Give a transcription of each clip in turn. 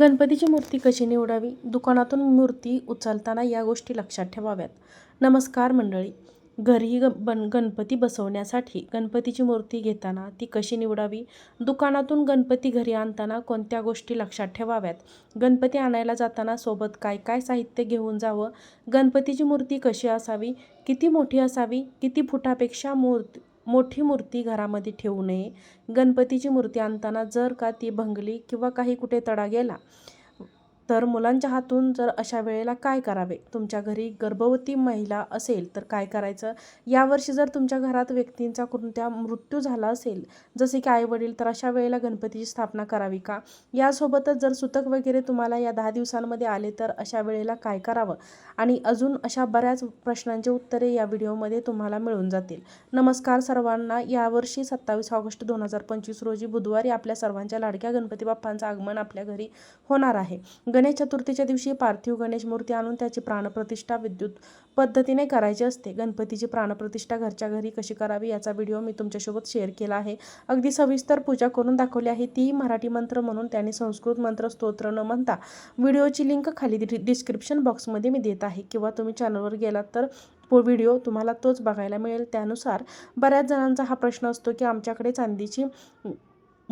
गणपतीची मूर्ती कशी निवडावी? दुकानातून मूर्ती उचलताना या गोष्टी लक्षात ठेवाव्यात. नमस्कार मंडळी. घरी ग बन गणपती बसवण्यासाठी गणपतीची मूर्ती घेताना ती कशी निवडावी? दुकानातून गणपती घरी आणताना कोणत्या गोष्टी लक्षात ठेवाव्यात? गणपती आणायला जाताना सोबत काय काय साहित्य घेऊन जावं? गणपतीची मूर्ती कशी असावी? किती मोठी असावी? किती फुटापेक्षा मूर्ती मोठी मूर्ती घरामध्ये ठेवू नये. गणपतीची मूर्ती आणताना जर का ती भंगली किंवा काही कुठे तडा गेला तर मुलांच्या हातून जर अशा वेळेला काय करावे? तुमच्या घरी गर्भवती महिला असेल तर काय करायचं? यावर्षी जर तुमच्या घरात व्यक्तींचा कोणत्या मृत्यू झाला असेल जसे की आईवडील तर अशा वेळेला गणपतीची स्थापना करावी का? यासोबतच जर सुतक वगैरे तुम्हाला या दहा दिवसांमध्ये आले तर अशा वेळेला काय करावं? आणि अजून अशा बऱ्याच प्रश्नांचे उत्तरे या व्हिडिओमध्ये तुम्हाला मिळून जातील. नमस्कार सर्वांना. यावर्षी सत्तावीस ऑगस्ट दोन हजार पंचवीस रोजी बुधवारी आपल्या सर्वांच्या लाडक्या गणपती बाप्पांचं आगमन आपल्या घरी होणार आहे. गणेश चतुर्थीच्या दिवशी पार्थिव गणेश मूर्ती आणून त्याची प्राणप्रतिष्ठा विद्युत पद्धतीने करायची असते. गणपतीची प्राणप्रतिष्ठा घरच्या घरी कशी करावी याचा व्हिडिओ मी तुमच्यासोबत शेअर केला आहे. अगदी सविस्तर पूजा करून दाखवली आहे. ती मराठी मंत्र म्हणून त्याने संस्कृत मंत्र स्तोत्र न म्हणता व्हिडिओची लिंक खाली डि डिस्क्रिप्शन बॉक्समध्ये मी देत आहे. किंवा तुम्ही चॅनलवर गेलात तर व्हिडिओ तुम्हाला तोच बघायला मिळेल. त्यानुसार बऱ्याच जणांचा हा प्रश्न असतो की आमच्याकडे चांदीची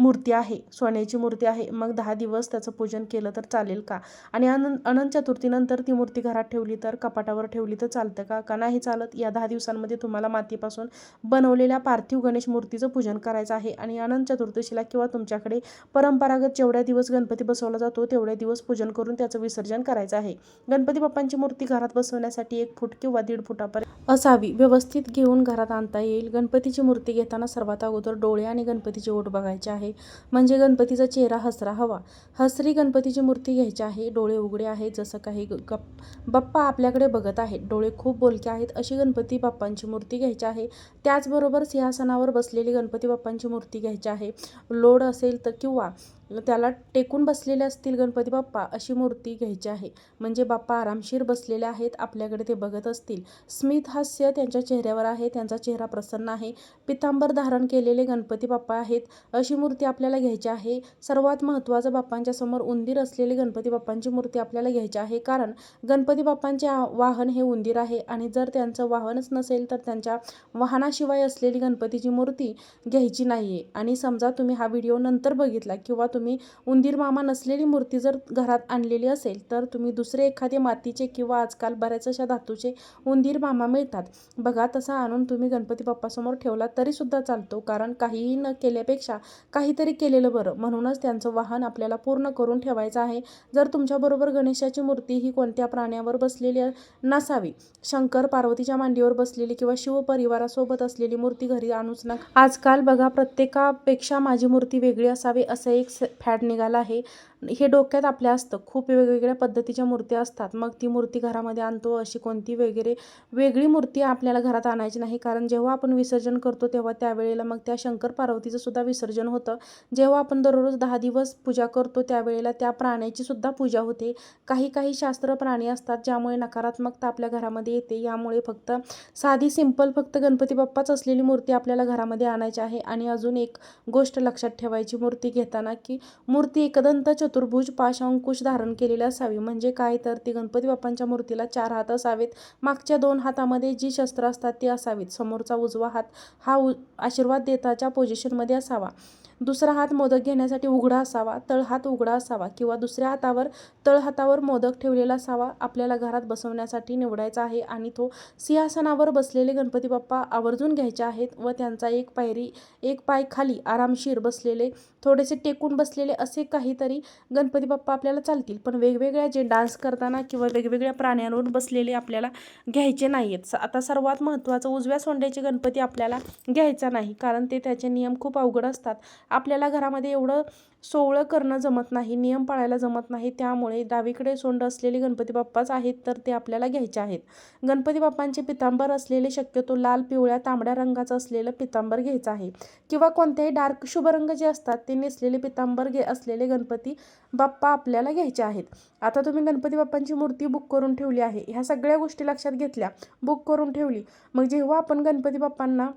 मूर्ती आहे सोन्याची मूर्ती आहे. मग दहा दिवस त्याचं पूजन केलं तर चालेल का? आणि अनंत अनंत चतुर्थीनंतर ती मूर्ती घरात ठेवली तर कपाटावर ठेवली तर चालतं का? का नाही चालत? या दहा दिवसांमध्ये तुम्हाला मातीपासून बनवलेल्या पार्थिव गणेश मूर्तीचं पूजन करायचं आहे. आणि अनंत चतुर्दशीला किंवा तुमच्याकडे परंपरागत जेवढ्या दिवस गणपती बसवला जातो तेवढ्या दिवस पूजन करून त्याचं विसर्जन करायचं आहे. गणपती बाप्पांची मूर्ती घरात बसवण्यासाठी एक फूट किंवा दीड फुटापर्यंत असावी. व्यवस्थित घेऊन घरात आणता येईल. गणपतीची मूर्ती घेताना सर्वात अगोदर डोळे आणि गणपतीचे ओठ बघायचे आहे. म्हणजे गणपतीचा चेहरा हसरा हवा. हसरी गणपतीची मूर्ती घ्यायची आहे. डोळे उघडे आहेत. जसं काही गप बाप्पा आपल्याकडे बघत आहेत. डोळे खूप बोलके आहेत. अशी गणपती बाप्पांची मूर्ती घ्यायची आहे. त्याचबरोबर सिंहासनावर बसलेली गणपती बाप्पांची मूर्ती घ्यायची आहे. लोड असेल तर किंवा त्याला टेकून बसलेले असतील गणपती बाप्पा अशी मूर्ती घ्यायची आहे. म्हणजे बाप्पा आरामशीर बसलेले आहेत आपल्याकडे ते बघत असतील. स्मित हास्य त्यांच्या चेहऱ्यावर आहे त्यांचा चेहरा प्रसन्न आहे. पितांबर धारण केलेले गणपती बाप्पा आहेत. अशी मूर्ती आपल्याला घ्यायची आहे. सर्वात महत्त्वाचं बाप्पांच्या समोर उंदीर असलेली गणपती बाप्पांची मूर्ती आपल्याला घ्यायची आहे. कारण गणपती बाप्पांचे वाहन हे उंदीर आहे आणि जर त्यांचं वाहनच नसेल तर त्यांच्या वाहनाशिवाय असलेली गणपतीची मूर्ती घ्यायची नाही आहे आणि समजा तुम्ही हा व्हिडिओ नंतर बघितला किंवा तुम्ही उंदीर मामा नसलेली मूर्ती जर घरात आणलेली असेल तर तुम्ही दुसरे एखादे मातीचे किंवा आजकाल बऱ्याच अशा धातूचे उंदीर मामा मिळतात. बघा तसा आणून तुम्ही गणपती बाप्पासमोर ठेवला तरीसुद्धा चालतो कारण काहीही न केल्यापेक्षा काहीतरी केलेलं बरं. म्हणूनच त्यांचं वाहन आपल्याला पूर्ण करून ठेवायचं आहे. जर तुमच्याबरोबर गणेशाची मूर्ती ही कोणत्या प्राण्यावर बसलेली नसावी? शंकर पार्वतीच्या मांडीवर बसलेली किंवा शिवपरिवारासोबत असलेली मूर्ती घरी आणूच ना आजकाल बघा प्रत्येकापेक्षा माझी मूर्ती वेगळी असावी असं एक फॅड निघाला आहे. हे डोक्यात आपल्या असतं. खूप वेगवेगळ्या पद्धतीच्या मूर्त्या असतात. मग ती मूर्ती घरामध्ये आणतो अशी कोणती वगैरे वेगळी मूर्ती आपल्याला घरात आणायची नाही. कारण जेव्हा आपण विसर्जन करतो तेव्हा त्यावेळेला मग त्या शंकर पार्वतीचं सुद्धा विसर्जन होतं. जेव्हा आपण दररोज दहा दिवस पूजा करतो त्यावेळेला त्या प्राण्याची सुद्धा पूजा होते. काही काही शास्त्र प्राणी असतात ज्यामुळे नकारात्मकता आपल्या घरामध्ये येते. यामुळे फक्त साधी सिंपल फक्त गणपती बाप्पाच असलेली मूर्ती आपल्याला घरामध्ये आणायची आहे. आणि अजून एक गोष्ट लक्षात ठेवायची मूर्ती घेताना की मूर्ती एकदंत चतुर्भुज पाश अंकुश धारण केलेली असावी. म्हणजे काय? तर ती गणपती बाप्पांच्या मूर्तीला चार हात असावेत. मागच्या दोन हातामध्ये जी शस्त्र असतात ती असावीत. समोरचा उजवा हात हा उ आशीर्वाद देताच्या पोझिशनमध्ये असावा. दुसरा हात मोदक घेण्यासाठी उघडा असावा तळहात उघडा असावा किंवा दुसऱ्या हातावर तळहातावर मोदक ठेवलेला असावा आपल्याला घरात बसवण्यासाठी निवडायचा आहे आणि तो सिंहासनावर बसलेले गणपती बाप्पा आवर्जून घ्यायचे आहेत व त्यांचा एक पायरी एक पाय खाली आरामशीर बसलेले थोडेसे टेकून बसलेले असे काहीतरी गणपती बाप्पा आपल्याला चालतील. पण वेगवेगळ्या जे डान्स करताना किंवा वेगवेगळ्या प्राण्यांवर बसलेले आपल्याला घ्यायचे नाही आहेत आता सर्वात महत्त्वाचं उजव्या सोंड्याचे गणपती आपल्याला घ्यायचा नाही कारण ते त्याचे नियम खूप अवघड असतात. आपल्याला घरामध्ये एवढं सोवळं करणं जमत नाही नियम पाळायला जमत नाही त्यामुळे डावीकडे सोंड असलेले गणपती बाप्पाच आहेत तर ते आपल्याला घ्यायचे आहेत. गणपती बाप्पांचे पितांबर असलेले शक्यतो लाल पिवळ्या तांबड्या रंगाचं असलेलं पितांबर घ्यायचं आहे. किंवा कोणत्याही डार्क शुभ रंग जे असतात ते नेसलेले पितांबर घे असलेले गणपती बाप्पा आपल्याला घ्यायचे आहेत. आता तुम्ही गणपती बाप्पांची मूर्ती बुक करून ठेवली आहे. ह्या सगळ्या गोष्टी लक्षात घेतल्या बुक करून ठेवली. मग जेव्हा आपण गणपती बाप्पांना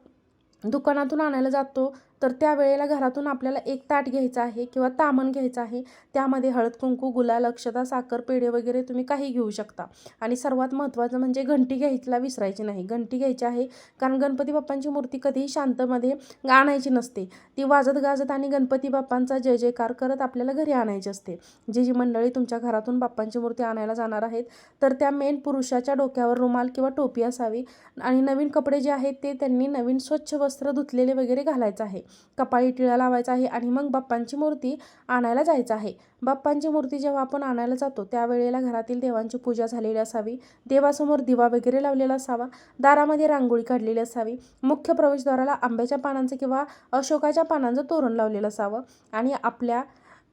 दुकानातून आणायला जातो तर त्यावेळेला घरातून आपल्याला एक ताट घ्यायचं आहे किंवा तामण घ्यायचं आहे. त्यामध्ये हळद कुंकू गुलाल अक्षता साखर पेढे वगैरे तुम्ही काही घेऊ शकता. आणि सर्वात महत्त्वाचं म्हणजे घंटी घ्यायला विसरायची नाही. घंटी घ्यायची आहे कारण गणपती बाप्पांची मूर्ती कधीही शांतमध्ये आणायची नसते. ती वाजत गाजत आणि गणपती बाप्पांचा जय जयकार करत आपल्याला घरी आणायची असते. जी जी मंडळी तुमच्या घरातून बाप्पांची मूर्ती आणायला जाणार आहेत तर त्या मेन पुरुषाच्या डोक्यावर रुमाल किंवा टोपी असावी. आणि नवीन कपडे जे आहेत ते त्यांनी नवीन स्वच्छ वस्त्र धुतलेले वगैरे घालायचं आहे. कपाळी टिळा लावायचा आहे आणि मग बाप्पांची मूर्ती आणायला जायचं आहे. बाप्पांची मूर्ती जेव्हा आपण आणायला जातो त्यावेळेला घरातील देवांची पूजा झालेली असावी देवासमोर दिवा वगैरे लावलेला असावा दारामध्ये रांगोळी काढलेली असावी मुख्य प्रवेशद्वाराला आंब्याच्या पानांचं किंवा अशोकाच्या पानांचं तोरण लावलेलं असावं आणि आपल्या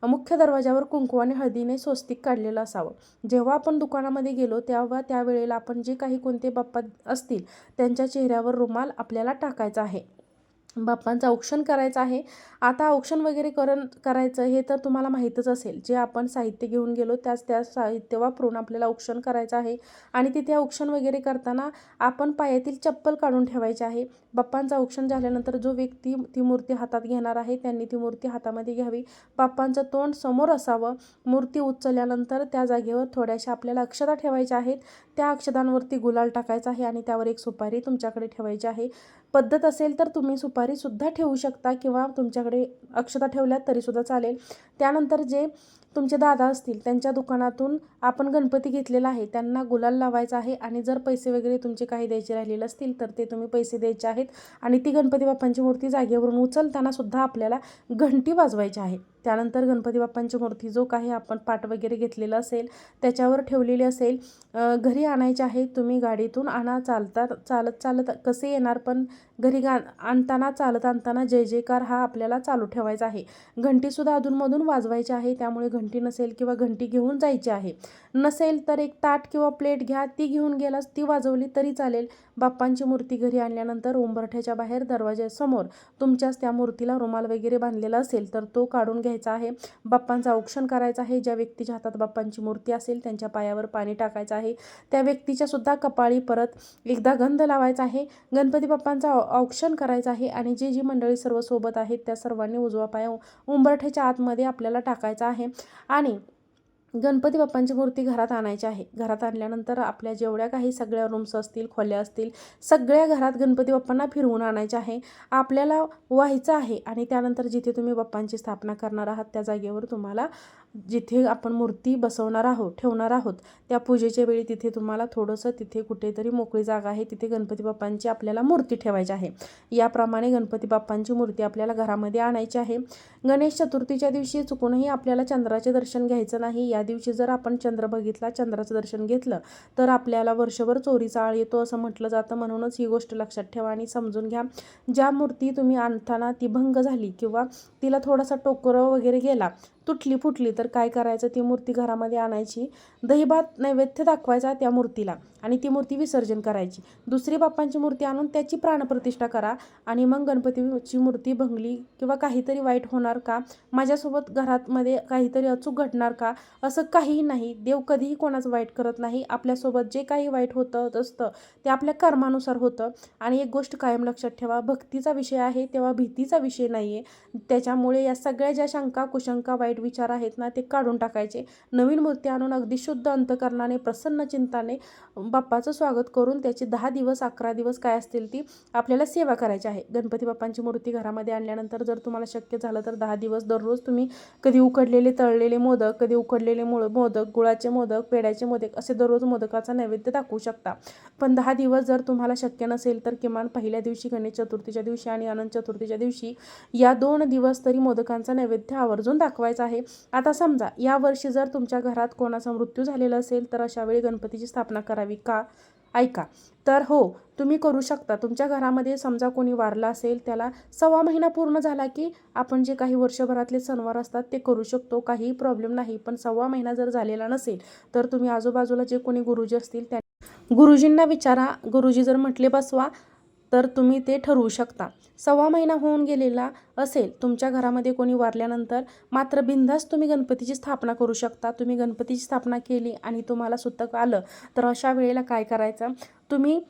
मुख्य दरवाजावर कुंकू आणि हळदीने स्वस्तिक काढलेलं असावं. जेव्हा आपण दुकानामध्ये गेलो तेव्हा त्यावेळेला आपण जे काही कोणते बाप्पा असतील त्यांच्या चेहऱ्यावर रुमाल आपल्याला टाकायचा आहे. बाप्पांचं औक्षण करायचं आहे. आता औक्षण वगैरे करण करायचं हे तर तुम्हाला माहीतच असेल. जे आपण साहित्य घेऊन गेलो त्याच त्या साहित्य वापरून आपल्याला औक्षण करायचं आहे. आणि तिथे औक्षण वगैरे करताना आपण पायातील चप्पल काढून ठेवायचे आहे. बाप्पांचं औक्षण झाल्यानंतर जो व्यक्ती ती मूर्ती हातात घेणार आहे त्यांनी ती मूर्ती हातामध्ये घ्यावी. बाप्पांचं तोंड समोर असावं. मूर्ती उचलल्यानंतर त्या जागेवर थोड्याशा आपल्याला अक्षता ठेवायच्या आहेत. त्या अक्षतांवरती गुलाल टाकायचा आहे आणि त्यावर एक सुपारी तुमच्याकडे ठेवायची आहे. पद्धत असेल तर तुम्ही सुपारीसुद्धा ठेवू शकता किंवा तुमच्याकडे अक्षता ठेवल्यात तरीसुद्धा चालेल. त्यानंतर जे तुमचे दादा असतील त्यांच्या दुकानातून आपण गणपती घेतलेला आहे त्यांना गुलाल लावायचा आहे आणि जर पैसे वगैरे तुमचे काही द्यायचे राहिलेले असतील तर ते तुम्ही पैसे द्यायचे आहेत आणि ती गणपती बाप्पांची मूर्ती जागेवरून उचलताना सुद्धा आपल्याला घंटी वाजवायची आहे. त्यानंतर गणपती बाप्पांची मूर्ती जो काही आपण पाट वगैरे घेतलेला असेल त्याच्यावर ठेवलेली असेल घरी आणायचे आहे तुम्ही गाडीतून आणा चालता चालत चालत कसे येणार पण घरी गा आणताना चालत आणताना जय जयकार हा आपल्याला चालू ठेवायचा आहे. घंटीसुद्धा अधूनमधून वाजवायची आहे त्यामुळे घंटी नसेल किंवा घंटी घेऊन जायची आहे. नसेल तर एक ताट किंवा प्लेट घ्या ती घेऊन गेलास ती वाजवली तरी चालेल. बाप्पांची मूर्ती घरी आणल्यानंतर उंबरठ्याच्या बाहेर दरवाज्यासमोर तुमच्याच त्या मूर्तीला रुमाल वगैरे बांधलेला असेल तर तो काढून घ्यायचा आहे. बाप्पांचं औक्षण करायचं आहे. ज्या व्यक्तीच्या हातात बाप्पांची मूर्ती असेल त्यांच्या पायावर पाणी टाकायचं आहे. त्या व्यक्तीच्या सुद्धा कपाळी परत एकदा गंध लावायचा आहे. गणपती बाप्पांचा औक्षण करायचं आहे आणि जी जी मंडळी सर्व सोबत आहेत त्या सर्वांनी उजवा पाया उंबरठ्याच्या आतमध्ये आपल्याला टाकायचा आहे. आणि गणपती बाप्पांची मूर्ती घरात आणायची आहे. घरात आणल्यानंतर आपल्या जेवढ्या काही सगळ्या रूम्स असतील खोल्या असतील सगळ्या घरात गणपती बाप्पांना फिरवून आणायचे आहे. आपल्याला व्हायचं आहे आणि त्यानंतर जिथे तुम्ही बाप्पांची स्थापना करणार आहात त्या जागेवर तुम्हाला जिथे आपण मूर्ती बसवणार आहोत ठेवणार आहोत त्या पूजेच्या वेळी तिथे तुम्हाला थोडंसं तिथे कुठेतरी मोकळी जागा आहे. तिथे गणपती बाप्पांची आपल्याला मूर्ती ठेवायची आहे. याप्रमाणे गणपती बाप्पांची मूर्ती आपल्याला घरामध्ये आणायची आहे. गणेश चतुर्थीच्या दिवशी चुकूनही आपल्याला चंद्राचे दर्शन घ्यायचं नाही. या दिवशी जर आपण चंद्र बघितला चंद्राचं दर्शन घेतलं तर आपल्याला वर्षभर चोरीचा आळ येतो असं म्हटलं जातं. म्हणूनच ही गोष्ट लक्षात ठेवा आणि समजून घ्या. ज्या मूर्ती तुम्ही आणताना ती भंग झाली किंवा तिला थोडासा टोकरं वगैरे गेला तुटली फुटली तर काय करायचं? ती मूर्ती घरामध्ये आणायची. दहीभात नैवेद्य दाखवायचा त्या मूर्तीला. आणि ती मूर्ती विसर्जन करायची. दुसरी बाप्पांची मूर्ती आणून त्याची प्राणप्रतिष्ठा करा आणि मग गणपतीची मूर्ती भंगली किंवा काहीतरी वाईट होणार का? माझ्यासोबत घरातमध्ये काहीतरी अचूक घडणार का? असं काहीही नाही. देव कधीही कोणाचं वाईट करत नाही. आपल्यासोबत जे काही वाईट होतं असतं ते आपल्या कर्मानुसार होतं. आणि एक गोष्ट कायम लक्षात ठेवा भक्तीचा विषय आहे तेव्हा भीतीचा विषय नाही आहे त्याच्यामुळे या सगळ्या ज्या शंका कुशंका वाईट विचार आहेत ना ते काढून टाकायचे. नवीन मूर्ती आणून अगदी शुद्ध अंतकरणाने प्रसन्न चिंताने बाप्पाचं स्वागत करून त्याचे दहा दिवस अकरा दिवस काय असतील ती आपल्याला सेवा करायची आहे. गणपती बाप्पांची मूर्ती घरामध्ये आणल्यानंतर जर तुम्हाला शक्य झालं तर दहा दिवस दररोज तुम्ही कधी उकडलेले तळलेले मोदक कधी उकडलेले मोळ मोदक गुळाचे मोदक पेड्याचे मोदक असे दररोज मोदकाचा नैवेद्य दाखवू शकता. पण दहा दिवस जर तुम्हाला शक्य नसेल तर किमान पहिल्या दिवशी गणेश चतुर्थीच्या दिवशी आणि अनंत चतुर्थीच्या दिवशी या दोन दिवस तरी मोदकांचा नैवेद्य आवर्जून दाखवायचा आहे. आता समजा यावर्षी जर तुमच्या घरात कोणाचा मृत्यू झालेला असेल तर अशावेळी गणपतीची स्थापना करावी. का ऐका. तर हो तुम्ही करू शकता. तुमच्या घरामध्ये समजा कोणी वारला असेल त्याला सव्वा महिना पूर्ण झाला की आपण जे काही वर्षभरातले सणवार असतात ते करू शकतो. काही प्रॉब्लेम नाही. पण सव्वा महिना जर झालेला नसेल तर तुम्ही आजूबाजूला जे कोणी गुरुजी असतील त्या गुरुजींना विचारा. गुरुजी जर म्हटले बसवा तर तुम्ही ते ठरवू शकता. सव्वा महिना होऊन गेलेला असेल तुमच्या घरामध्ये कोणी वारल्यानंतर मात्र बिंदास तुम्ही गणपतीची स्थापना करू शकता. तुम्ही गणपतीची स्थापना केली आणि तुम्हाला सुतक आलं तर अशा वेळेला काय करायचं? तुम्ही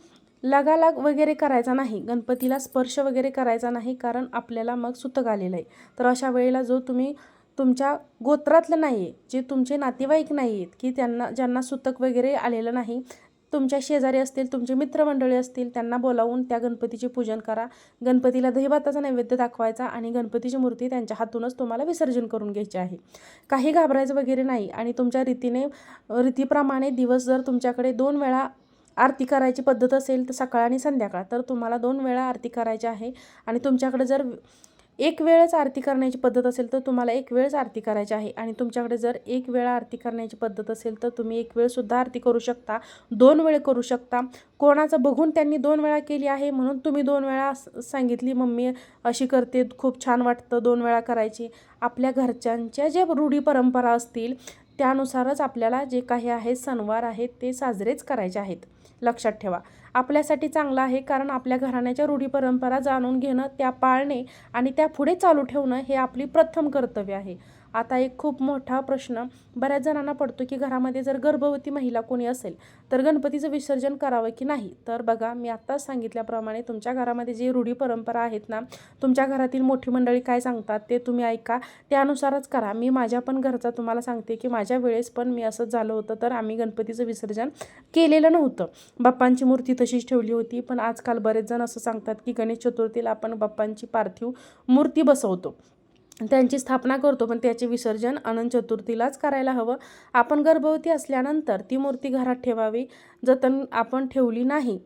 लगालाग वगैरे करायचा नाही गणपतीला स्पर्श वगैरे करायचा नाही कारण आपल्याला मग सुतक आलेलं आहे. तर अशा वेळेला जो तुम्ही तुमच्या गोत्रातलं नाही आहे जे तुमचे नातेवाईक नाही आहेत की त्यांना ज्यांना सुतक वगैरे आलेलं नाही तुमच्या शेजारी असतील तुमचे मित्रमंडळी असतील त्यांना बोलावून त्या गणपतीचे पूजन करा. गणपतीला दहीभाताचा नैवेद्य दाखवायचा आणि गणपतीची मूर्ती त्यांच्या हातूनच तुम्हाला विसर्जन करून घ्यायची आहे. काही घाबरायचं वगैरे नाही आणि तुमच्या रीतीने रीतीप्रमाणे दिवस जर तुमच्याकडे दोन वेळा आरती करायची पद्धत असेल तर सकाळ आणि संध्याकाळ तर तुम्हाला दोन वेळा आरती करायची आहे. आणि तुमच्याकडे जर एक वेळच आरती करण्याची पद्धत असेल तर तुम्हाला एक वेळच आरती करायची आहे. आणि तुमच्याकडे जर एक वेळा आरती करण्याची पद्धत असेल तर तुम्ही एक वेळसुद्धा आरती करू शकता. दोन वेळ करू शकता. कोणाचं बघून त्यांनी दोन वेळा केली आहे म्हणून तुम्ही दोन वेळा सांगितली मम्मी अशी करते खूप छान वाटतं दोन वेळा करायची. आपल्या घरच्यांच्या ज्या रूढी परंपरा असतील त्यानुसारच आपल्याला जे काही आहे सणवार आहेत ते साजरेच करायचे आहेत. लक्षात ठेवा. आपल्यासाठी चांगलं आहे कारण आपल्या घराण्याच्या रूढी परंपरा जाणून घेणं त्या पाळणे आणि त्या पुढे चालू ठेवणं हे आपली प्रथम कर्तव्य आहे. आता एक खूप मोठा प्रश्न बऱ्याच जणांना पडतो की घरामध्ये जर गर्भवती महिला कोणी असेल तर गणपतीचं विसर्जन करावं की नाही? तर बघा मी आत्ताच सांगितल्याप्रमाणे तुमच्या घरामध्ये जी रूढी परंपरा आहेत ना तुमच्या घरातील मोठी मंडळी काय सांगतात ते तुम्ही ऐका. त्यानुसारच करा. मी माझ्या पण घरचा तुम्हाला सांगते की माझ्या वेळेस पण मी असंच झालं होतं तर आम्ही गणपतीचं विसर्जन केलेलं नव्हतं. बाप्पांची मूर्ती तशीच ठेवली होती पण आजकाल बरेच जण असं सांगतात की गणेश चतुर्थीला आपण बाप्पांची पार्थिव मूर्ती बसवतो. त्यांची स्थापना करतो पण त्याचे विसर्जन अनंत चतुर्थीलाच करायला हवं. आपण गर्भवती असल्यानंतर ती मूर्ती घरात ठेवावी. जतन आपण ठेवली नाही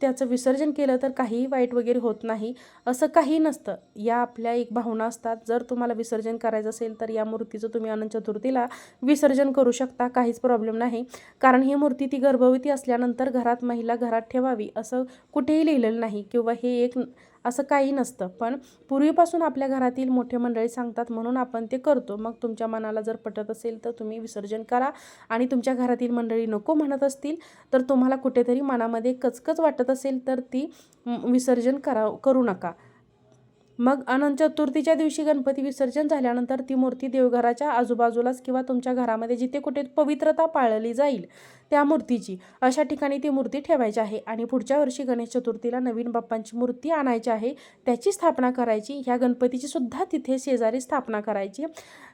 त्याचं विसर्जन केलं तर काहीही वाईट वगैरे होत नाही असं काही नसतं. या आपल्या एक भावना असतात जर तुम्हाला विसर्जन करायचं असेल तर या मूर्तीचं तुम्ही अनंत चतुर्थीला विसर्जन करू शकता काहीच प्रॉब्लेम नाही. कारण ही मूर्ती ती गर्भवती असल्यानंतर घरात महिला घरात ठेवावी असं कुठेही लिहिलेलं नाही. किंवा हे एक असं काही नसतं. पण पूर्वीपासून आपल्या घरातील मोठे मंडळी सांगतात म्हणून आपण ते करतो. मग तुमच्या मनाला जर पटत असेल तर तुम्ही विसर्जन करा आणि तुमच्या घरातील मंडळी नको म्हणत असतील तर तुम्हाला कुठेतरी मनामध्ये कचकच वाटत असेल तर ती विसर्जन करा करू नका. मग अनंत चतुर्थीच्या दिवशी गणपती विसर्जन झाल्यानंतर ती मूर्ती देवघराच्या आजूबाजूलाच किंवा तुमच्या घरामध्ये जिथे कुठे पवित्रता पाळली जाईल त्या मूर्तीची. अशा ठिकाणी ती मूर्ती ठेवायची आहे आणि पुढच्या वर्षी गणेश चतुर्थीला नवीन बाप्पांची मूर्ती आणायची आहे त्याची स्थापना करायची. ह्या गणपतीची सुद्धा तिथे शेजारी स्थापना करायची.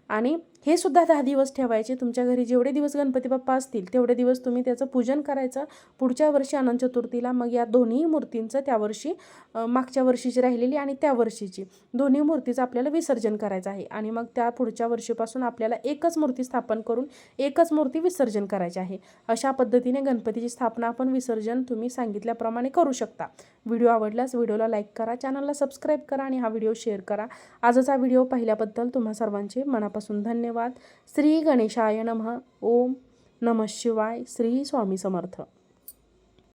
आणि हे सुद्धा दहा दिवस ठेवायचे. तुमच्या घरी जेवढे दिवस गणपती बाप्पा असतील तेवढे दिवस तुम्ही त्याचं पूजन करायचं. पुढच्या वर्षी अनंत चतुर्थीला मग या दोन्ही मूर्तींचं त्या वर्षी मागच्या वर्षीची राहिलेली आणि त्या वर्षीची. दोन्ही मूर्तीचं आपल्याला विसर्जन करायचं आहे. आणि मग त्या पुढच्या वर्षीपासून आपल्याला एकच मूर्ती स्थापन करून एकच मूर्ती विसर्जन करायची आहे. अशा पद्धतीने गणपतीची स्थापना आपण विसर्जन तुम्ही सांगितल्याप्रमाणे करू शकता. व्हिडिओ आवडल्यास व्हिडिओला लाईक करा चॅनलला सबस्क्राईब करा आणि हा व्हिडिओ शेअर करा. आजचा व्हिडिओ पाहिल्याबद्दल तुम्हा सर्वांचे मनापासून धन्यवाद. धन्यवाद. श्री गणेशाय नमः. ओम नमः शिवाय. श्री स्वामी समर्थ.